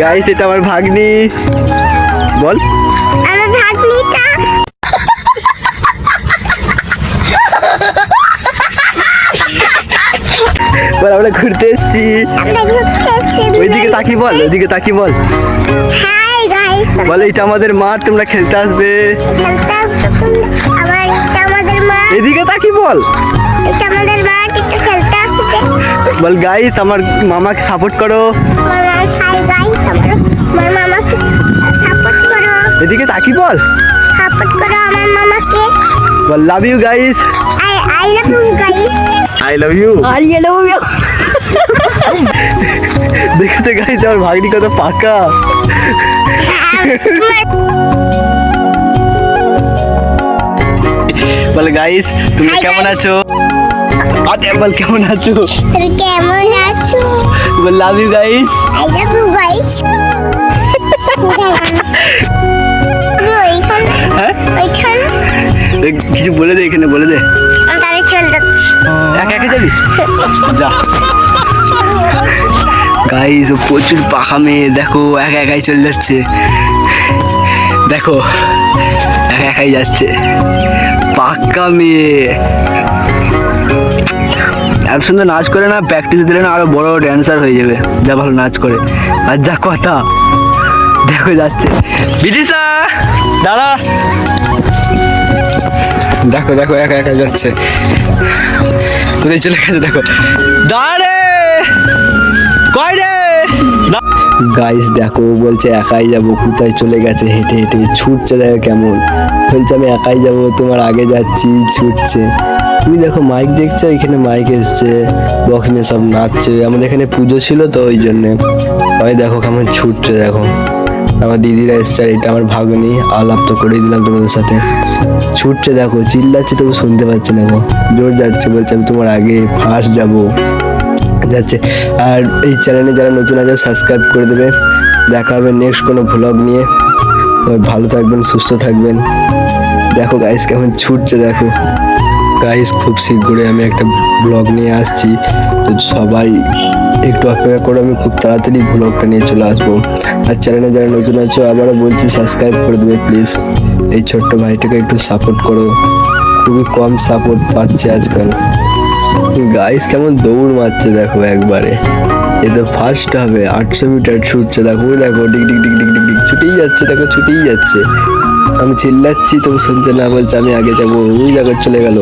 Guys এটা আমার ভাগ্নি। বল। আমার ভাগ্নিটা। বল আমরা ঘুরতে এসেছি। ওইদিকে তাকি বল ওইদিকে তাকি বল। বল এটা আমাদের মাঠ তোমরা খেলতে আসবে। এদিকে তাকি বল। বল গাইস আমার মামাকে সাপোর্ট করো। এদিকে তাকি বল। সাপোর্ট করো আমার মামাকে। বল love you guys I I love you guys I love you আর ইয়ে নেব দেখেছ গাইস আমার ভাগ্নি কত পাকা। বল গাইস তুমি Hi, কেমন guys. আছো? আরে বল কেমন আছো? তুমি কেমন আছো? বল love you guys I love you guys কিছু বলে দে। এখানে বলে দে আমি তাহলে একা একা যাবি? যা। গাইস ও প্রচুর পাখা মেয়ে। দেখো একা একাই চলে যাচ্ছে। দেখো একা একাই যাচ্ছে। পাক্কা মেয়ে। এত সুন্দর নাচ করে না প্র্যাকটিস দিলে না আরও বড় ড্যান্সার হয়ে যাবে। যা ভালো নাচ করে। আর যা কথা। দেখো যাচ্ছে। বিদিশা! দাঁড়া। দেখো দেখো, একা একা যাচ্ছে। কোথায় চলে গেছে, দেখো। দাঁড়ে! কয় রে? গাইস দেখো বলছে, একাই যাব, কোথায় চলে গেছে? হেঁটে হেঁটে, ছুটছে, দেখো কেমন। বলছে, আমি একাই যাব, তোমার আগে যাচ্ছি ছুটছে। তুমি দেখো মাইক দেখছ? এখানে মাইক এসছে বক্স নিয়ে সব নাচছে। আমাদের এখানে পুজো ছিল তো, ওই জন্যে। ওই দেখো, কেমন ছুটছে, দেখো। আমার দিদিরা এসছে, আর এটা আমার ভাগ্নি। আলাপ তো করে দিলাম তোমাদের সাথে। ছুটছে দেখো, চিল্লাচ্ছে, তবু শুনতে পাচ্ছি না গো। জোর যাচ্ছে, বলছে, আমি তোমার আগে ফার্স্ট যাব। যাচ্ছে। আর এই চ্যানেলে যারা নতুন আছে সাবস্ক্রাইব করে দেবে। দেখা হবে নেক্সট কোনো ভ্লগ নিয়ে। ভালো থাকবেন, সুস্থ থাকবেন। দেখো গাইস কেমন ছুটছে, দেখো। গাইস খুব শীঘ্রই আমি একটা ব্লগ নিয়ে আসছি। তো সবাই একটু অপেক্ষা করে আমি খুব তাড়াতাড়ি ব্লগটা নিয়ে চলে আসব। আর চ্যানেলে যারা নতুন আছো, আবারও বলছি সাবস্ক্রাইব করে দেবে প্লিজ এই ছোট্ট ভাইটাকে একটু সাপোর্ট করো। খুবই কম সাপোর্ট পাচ্ছে আজকাল। গাইস কেমন দৌড় মারছে দেখো একবারে। এ তো ফার্স্ট হবে, আটশো মিটার ছুটছে, দেখো দেখো ডিক ডিক ডিক ডিক ডিক ছুটেই যাচ্ছে, দেখো, ছুটেই যাচ্ছে। আমি চিল্লাচ্ছি, তবু শুনছে না, বলছে আমি আগে যাব, ওই দেখো, চলে গেল।